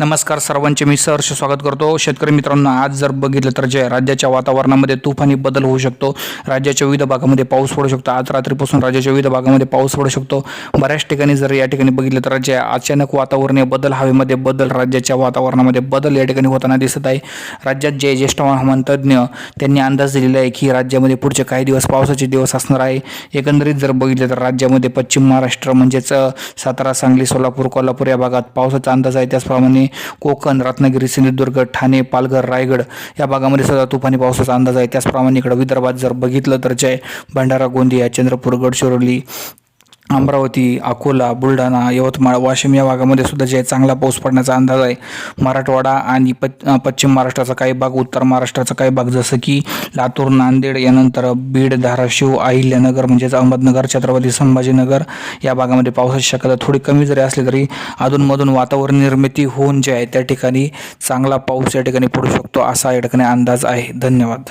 नमस्कार सर्वांचे मी सहर्ष स्वागत करतो. शेतकरी मित्रांनो आज जर बघितलं तर जे राज्याच्या वातावरणामध्ये तुफानी बदल होऊ शकतो राज्याच्या विविध भागामध्ये पाऊस पडू शकतो आज रात्रीपासून राज्याच्या विविध भागामध्ये पाऊस पडू शकतो. बऱ्याच ठिकाणी जर या ठिकाणी बघितलं तर जे अचानक वातावरणीय बदल हवेमध्ये बदल राज्याच्या वातावरणामध्ये बदल या ठिकाणी होताना दिसत आहे. राज्यात जे ज्येष्ठ हवामान तज्ज्ञ त्यांनी अंदाज दिलेला आहे की राज्यामध्ये पुढचे काही दिवस पावसाचे दिवस असणार आहे. एकंदरीत जर बघितलं तर राज्यामध्ये पश्चिम महाराष्ट्र म्हणजेच सातारा सांगली सोलापूर कोल्हापूर या भागात पावसाचा अंदाज आहे. त्याचप्रमाणे कोकण रत्नागिरी सिंधुदुर्ग ठाणे पालघर रायगड या भागामध्ये सध्या तुफानी पावसाचा अंदाज आहे. त्याचप्रमाणे इकडं विदर्भात जर बघितलं तर जय भंडारा गोंदिया चंद्रपूर गडचिरोली अमरावती अकोला बुलढाणा यवतमाळ वाशिम या भागामध्ये सुद्धा जे आहे चांगला पाऊस पडण्याचा अंदाज आहे. मराठवाडा आणि पच पश्चिम महाराष्ट्राचा काही भाग उत्तर महाराष्ट्राचा काही भाग जसं की लातूर नांदेड यानंतर बीड धाराशिव अहिल्यानगर म्हणजेच अहमदनगर छत्रपती संभाजीनगर या भागामध्ये पावसाची शक्यता थोडी कमी जरी असली तरी अधूनमधून वातावरण निर्मिती होऊन जे आहे त्या ठिकाणी चांगला पाऊस या ठिकाणी पडू शकतो असा या ठिकाणी अंदाज आहे. धन्यवाद.